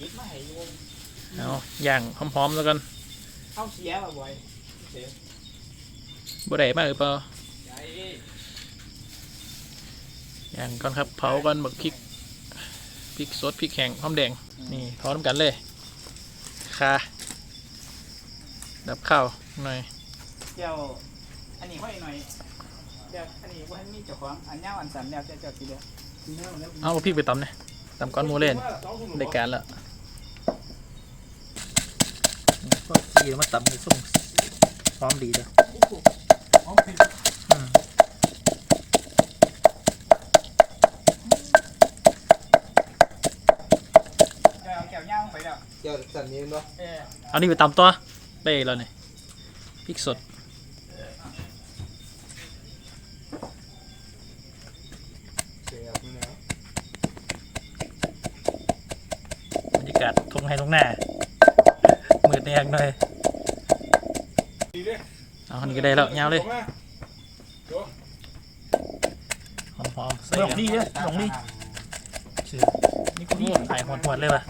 ยิบมาให้วงเอาย่างหอมๆแล้วกันเข้าเสียมาบ่อยเสียบ่ได้มากหรือเปล่าใจย่างก่อนครับเผาก่อนบักพริกพริกสดพริกแห้งหอมแดงนี่เผาน้ำกันเลยคาดับข้าวหน่อยเดี๋ยวอันนี้ค่อยหน่อยเดี๋ยวอันนี้ว่ามีเจ้าของอันเงาอันสันแล้วจะเจ้าทีเดียวเอาบักพริกไปตำเนี่ยตำก้อนหมูเล่นได้การแล้ว ก็ดีมาตำในส้มพร้อมดีเลยอืมจะเอาแก้วเงาไปแล้วเจ้าสันนี้เนาะเออเอานี่ไปตำตัวได้แล้วเนี่ยพริกสดเสียบแล้วบรรยากาศทงไฮทงหน้ามืดแดงหน่อย เอาอันนี้ก็ได้แล้วยาวเลยหอมๆใส่หลงกันดีเลยหลงดีชื่อนี่กูนี่ถ่ายหวดๆเลยป่ะ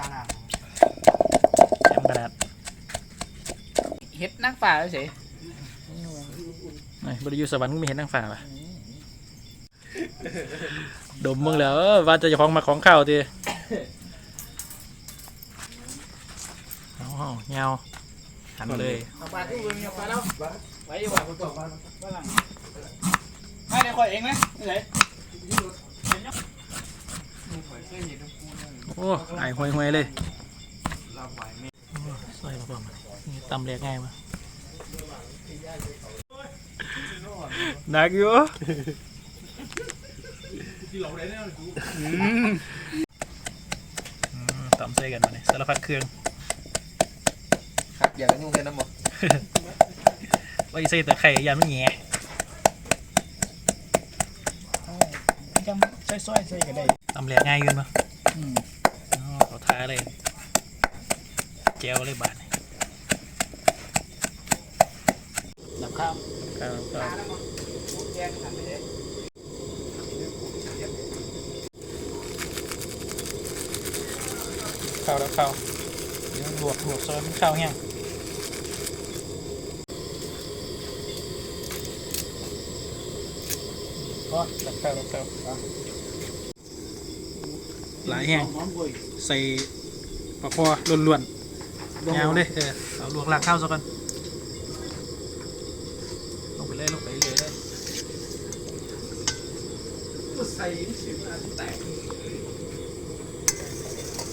แอมกระดาษเฮ็ดนักป่าเฉยไอ้บริยูสวรรค์ก็ไม่เห็นนางฟ้าป่ะดมมึงแล้วเออว่าจะจะของมาของข้าวทีเอาเงาหันเลยเอาปลาที่มึงเอาปลาแล้ว ไว้อยู่ว่าผมบอกว่าว่าหลังไม่ได้คอยเองนะนี่ไหนโอ้ไอห่วยห่วยๆเลยรับไหวไหมใส่มาเพิ่มนี่ตำเรียกง่ายมาหนักอยู่ที่เราได้แน่กูอืมตำใส่กันมาเนี่ยสารพัดเครื่องครับอย่างนุ่งแค่น้ำหมด ไว้ใส่แต่ไข่ยันไม่แง่จำใส่ซอยใส่ก็ได้ตำเรียกง่ายอยืนมาอืมอ๋อเอาท้าเลยแก้วเลยบาทนี่ดับข้าวครับปลาแล้วมั้งแยกกันไปเลยข้าวแล้วข้าวเดี๋ยวลวกลวกซอยเป็นข้าวแห้ง ก็ตักข้าวแล้วข้าวหลายแห้งหอมบุยใส่ปลาคอล้วนๆยาวเลยเออเอาลวกลากข้าวซะก่อนลงไปเลยลงไปเลยเลยใส่สิบอันแตก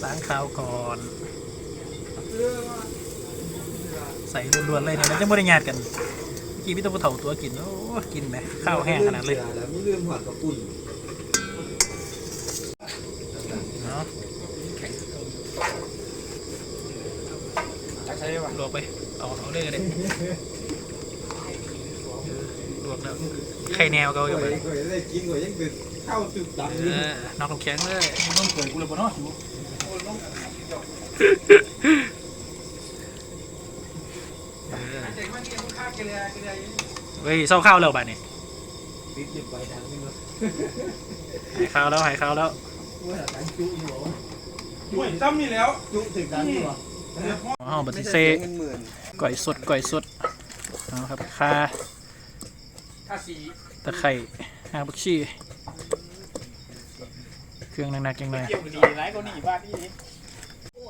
ล้างข้าวก่อนใส่ล้วนๆเลยเนี่ยมันจะไม่ได้ญาติกัน เมื่อกี้พี่ต้องไปเถาตัวกินโอ้กินไหมข้าวแห้งขนาดเลยแล้วไม่ลืมหอดกระปุ่นเนาะใช่ป่ะลวกไปเอาเอาเลยก็ได้เออลวกแล้วไข่แนวเกาอยู่ไปไปก็ได้กินก็ยังเป็นข้าวสุดดำเออนอกน้ำแข็งเลยต้องเปิดกูเลยบ่เนาะ เออ เด็ก มันกินข้าวกินอะไรกินอะไรเฮ้ยเศร้าข้าวแล้วบ้านนี่ปิดหยิบไปทางนี้เนาะหายข้าวแล้วหายข้าวแล้วว่าการจุอยู่หรอห่วยตั้มนี่แล้วจุถึงการอยู่หรออ๋อบัตรเซเงินหมื่นก่อยสดก่อยสดเอาครับคาถ้าสีตะไคร่หางบักชีเครื่องหนักๆจังเลยเกี่ยวดีไรก็หนีบ้านที่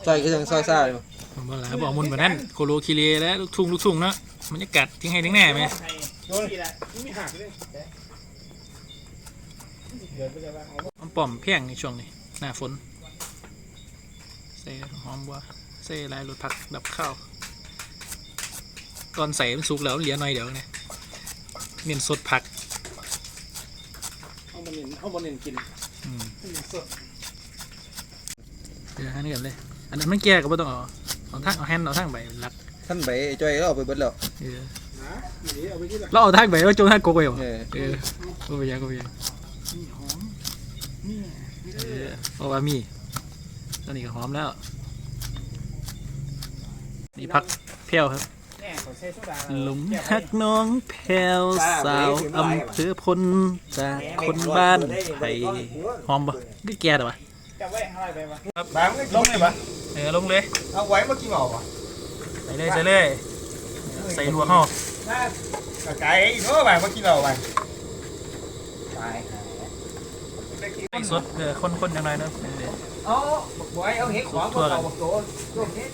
ใส่ก็ยังซอยซ่าอยู่ผมบอกแล้วบอกมุนแบบนั้นโคโลคิเลและลูกทุ่งลูกทุ่งเนาะ บรรยากาศทิ้งให้ทิ้งแน่ไหมโดนกี่ละไม่หักเลยเดี๋ยวไปจะว่าเอมันป่อมเพียงในช่วงนี้ หน้าฝนใส่หอมบัวใส่ลายรถผักดับข้าวตอนใส่มันสุกแล้วเหลือหน่อยเดี๋ยวเนี่ยเน้นสดผักเอาบนเน้นเอาบนเน้นกินอืมสดเดี๋ยวให้นี่กันเลย อันนั้นมันแก่ก็ไม่ต้องเอาเอาทั้งเอาแฮนด์เอาทั้งใบรัก ท่านใบจอยก็เอาไปเบิดแล้วเออนะนี่เอาไปที่ละเราเอาทั้งใบไว้จงทั้งโกกไปเหรอเออเออกูไปยังกูไปยังนี่หอมนี่เออเพราะว่ามีตอนนี้ก็หอมแล้ว นี่พักเพี้ยวครับแน่ขอใช้โซดาหลุมหักน้องแพรวสาวอำเภอพลจากคนบ้านไทยหอมปะก็แก่แต่วะจะไว้อะไรไปวะบางลงเลยปะเออลงเลย เอาไว้เมื่อกี้บอกว่ะ ใส่เลยใส่เลยใส่ลวกห่อน่าไก่อีกเนาะไปเมื่อกี้เราไปตายใส่สดเออคนๆจังหน่อยเนาะเดี๋ยวเอาบอกไว้เอาเห็ดของมาเอาบอกโตโตเห็ด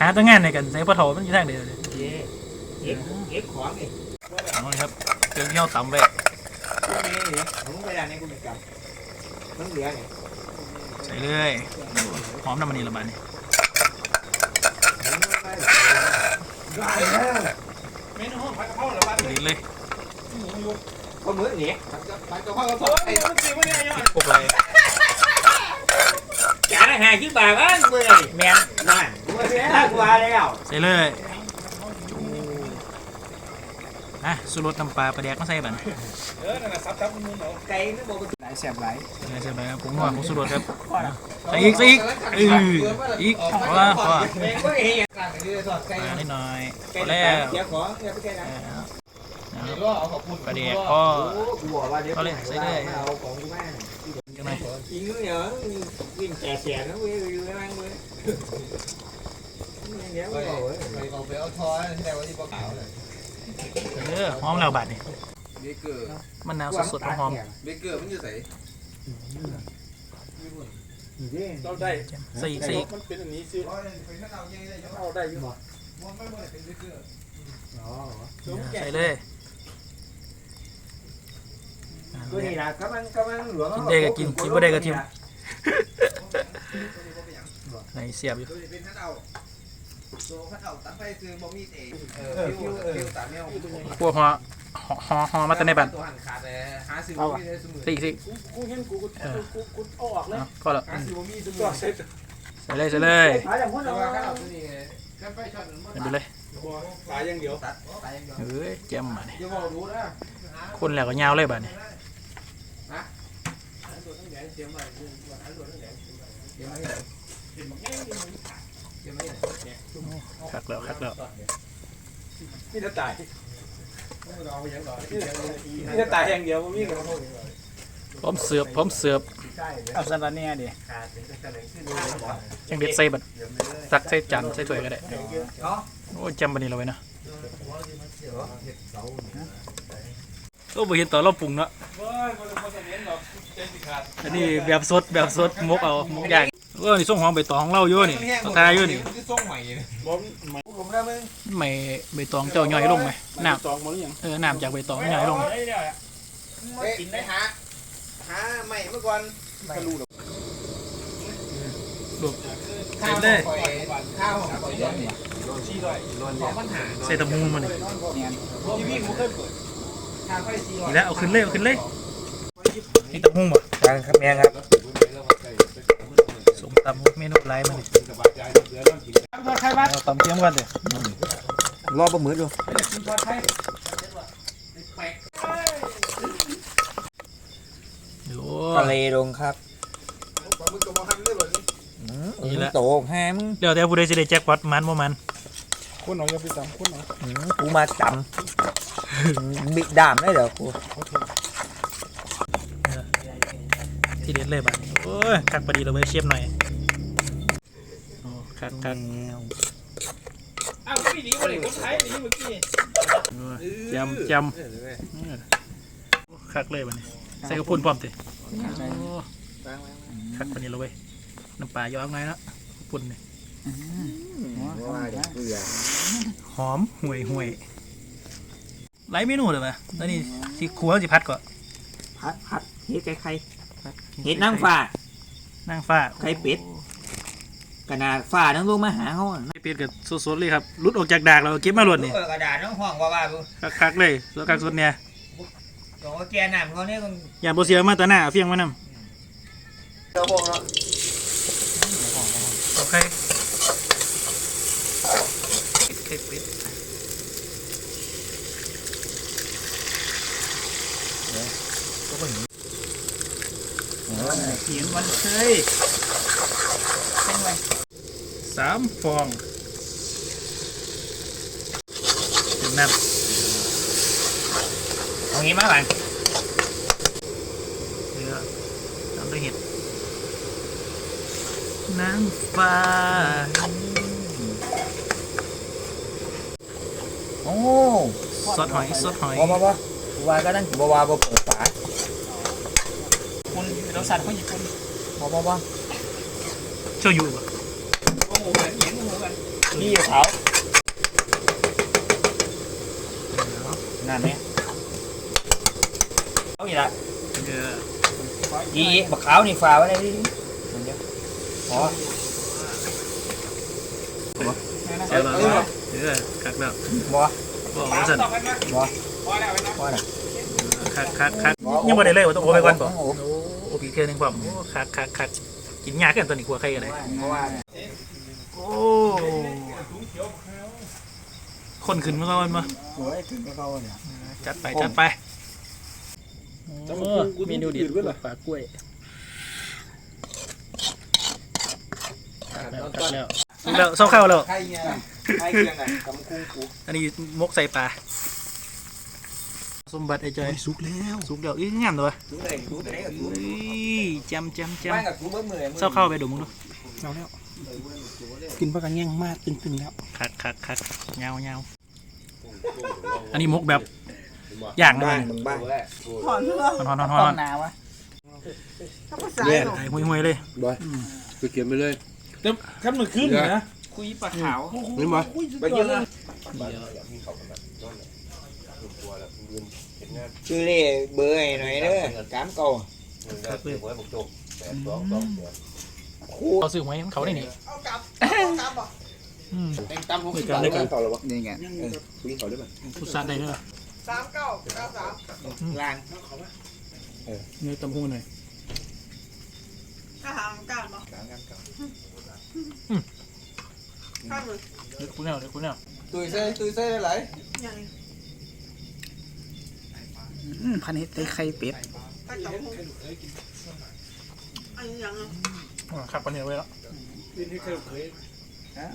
หาตั้งงานในกันใส่ปลาเถามันอยู่ทางเดียวเลยเย่เห็ดเห็ดของนี่เอาเลยครับเครื่องเที่ยวต่ำไปกูมีเนี่ยมึงไปด้านนี้กูมีกำมึงเหลือเนี่ย ใส่เลยหอมน้ำมันนี่ละบาดนี่เมนูห้องผัดกะเพราเหรอบ้านดีเลย có mướn nhỉ phải có hoa có เฮ้ยมันจริงวะเนี่ยยังพวกอะไร chả là hai chứ bà bán mười này mẹ này mười qua đây nào ใส่เลย อะสูรสน้ำปลาปลาแดกมาใส่บัดนเออนั่นแหละซับซับมุนๆเอา cây nó bộ หลายแสบหลายใส่ใส่ไปครับผมว่าผมสูรสครับใส่อีกใส่อีกเอออีกพอละพอ mẹ có cái gì làm cái gì rồi cây มานิดหน่อยพอ cây แล้ว này chả khó nghe cái cây เอ này อนะครับ học quân ปลาแดกก็ của bà đi Có lên, xây đây. còn của má จังหน่อย chỉ nữa nhớ viên chè chè nó với với ăn với nhớ rồi mày còn phải áo thoi theo cái gì bao cảo này เออหอมแล้วบาดนี่เบเกอร์มะนาวสดๆหอมเบเกอร์มันอยู่ใส่เราได้ๆใส่อีกใส่อีกมันเป็นอันนี้สิเอาได้อยู่ใส่เลยอ่า cái này là cảm ơn cảm ơn lửa Chín đây là chín, chín vào đây là chín. ใส่เสียบอยู่โดยเป็นท่านเอา โซท่านเอาตัดไปคือบ่มีเองเออฟิวฟิวตาแมวพวกหอหอหอหอมาแต่ในบ้านตัวหันขาดเลยหาซื้อบ่มีเลยสมุนใส่อีกใส่อีกกูเห็นกูกูกูกูเอาออกเลยเอาก็แล้วหาซื้อบ่มีสมุตัวนเสร็จใส่เลยใส่เลย phải là muốn แต่ว่าข้าว đâu ตัวนี้กันไปช็อตมันใส่ไปเลยบัวตายอย่างเดียวตัดตายอย่างเดียวเอ้ยแจ่มมาเนี่ยอย่าบอกรู้นะคนแล้วก็ยาวเลยบ้านนี่ตัวทั้งแดงเตรียมไว้อันตัวทั้งแดงเตรียมไว้เตรียมไว้เตรียมไว้ คักแล้วคักแล้วนี่จะตายเอาไปยังก่อนนี่จะตายอย่างเดียวมันมีกันพร้อมเสิร์ฟพร้อมเสิร์ฟเอาสลัดเนี่ยดิจังเด็ดใส่บัดตักใส่จานใส่ถ้วยก็ได้โอ้ยจำบันนี้เราไว้เนาะโอ้บ่เห็นตอนเราปรุงเนาะเฮ้ยมันมันจะเน้นหรอกเจนสิขาดอันนี้แบบสดแบบสดมกเอามกย่าง เออนี่ส่งหอมใบตองของเราอยู่นี่เขาทาอยู่นี่คือส่งใหม่เลยบ่มไม่ผมได้มึงไม่ใบตองเจ้าย่อยลงไหมน้จองหมดหรือยังำเออน้ำจากใบตองย่อยลงกินได้หาหาใหม่เมื่อก่อนใส่เลยข้าวของข่อยเนี่ยชี้ด้วยของปัญหาใส่ตะมูมานี่เนี่ยทีวีกูเคยเปิดข้าวค่อยซีร้อยนี่แล้วเอาขึ้นเลยเอาขึ้นเลยนี่ตะมูบ่ครับแม่ครับส มตำเมนูไรมันนี่สบายใจเดือดร้อนกินเอาตำเทียมกันเถอะรอปลาหมึกดูโอ้ทะเลลงครับปลาหมึกกับมาหั่นเลยแบบนี้นี่แหละโตแฮมเดี๋ยวแต่ผู้ใดจะได้แจ็คพอตมันบ่มันคุณหน่อยอย่าไปตามคุณหน่อยกูมาจำบิดดามได้เหรอกูที่เด็ดเลยบัดนี้โอ้ยคักพอดีเราไปเชฟหน่อย โอ้คักคักอ้าวพี่ดีวันนี้คนไทยนี่เมื่อกี้จำจำคักเลยบัดนี้ใส่กระพุ้นพร้อมติโอ้คักพอดีเราไปน้ำปลาย้อนไงเนาะกระพุ้นนี่หอมห่วยห่วยหลายเมนูเลยไหมแล้วนี่ที่ครัวสิพัดก่อนพัดพัดเห็ดไก่ไข่เห็ดนางฟ้านั่งฟ้าไข่เป็ด ขนาดฟ้านั่งลงมาหาเขาอะไข่เป็ดกับสดๆเลยครับรุดออกจากดากเราเก็บมาหลดนี่กระดาษน้องห้องว่าว่าบุคักๆเลยสดคักสดเนี่ยบอกว่าแกน้ำเขาเนี่ยมันอย่าโบเสียมาแตาหน้าเอาเฟียงมานำเจ้าบอกเนาะโอเคไข่เป็ดเขียนวันเคย เป็นไงสามฟองถึงน้เอางี้มาหลังำเนื้อตามด้วยเห็ดนางฟ้าโอ้สดหอยสดหอยบ่บ่บ่ว่าก็นั่นบ่ว่าบ่เปิดฝาคุณรสชาติของญี่ปุ่นบ่บ่บ่ โชยุบ่โอ้โหเหมือนเห็นโอ้โหกันนี่อยู่เขานั่นแหละเอาอีกละเอออีอีบักขาวนี่ฝาไว้เลยดิเดี๋ยวอ๋อเสียแล้วเออคักแล้วบ่บอกปลาว่าสั่นต่อกันนะบ่พอแล้วไปนะบ่น่ะคักคักคักบ่ยังบ่ได้เลยว่าต้องโอไปก่อนบ่โอ้โอ้โอปีเทื่อนึงบ่โอ้คักคักคัก กินยากกันตัวนี้กลัวใครกันเลยเพราะว่าโอ้คนขึ้นมาก่อนมาโอ้ยถึงก็เขาเนี่ยจัดไปจัดไปโอ้เมนูเด็ดปลากล้วยคักแล้วคักแล้วสุกแล้วเศร้าข้าวแล้วใครเนี่ยใครเกียงไหนกำคุ้งกูอันนี้มกใส่ปลา สมบัติไอ้จอยสุกแล้วสุกแล้วอีงามตัวดูไหนดูไหนกับดูอุ้ยจำจำจไม่กับกูเบิ้งมือำเศร้าเข้าไปดูมึงดูเอาแล้ว กินปลากระแยงมากตึงๆแล้วคักคักคักเงาเงาอันนี้มกแบบอย่างนะบ้ามันมึงบ้างหอนเพื่อฮอนฮอนฮห้ออนงนาวะเนี่ยไอ้ห่วยห่วยๆเลยไปเขียนไปเลยแต่ขั้นมันขึ้นนะคุยปลาขาวนี่มาไป กินเลยชื่อเล่เบอร์ไอ้หน่อยเด้อกามเก่าเขาซื้อหวยของเขาได้นี่อืมแตงตั้มด้วยกันด้วยกันนี่ไงพุทธะได้ด้วยล่างเนื้อตำหูหน่อยถ้าหางการบ่กามกามเก่าข้างเลยเด็กคุณเนี่ยเด็กคุณเนี่ยตุยเซ่ตุยเซ่ได้ไหลอย่างนี้ พันเฮ็ดไข่เป็ดถ้าจับพุงอันนี้อย่างนั้นขับกันเหนียวไว้แล้วนี่เคยเคย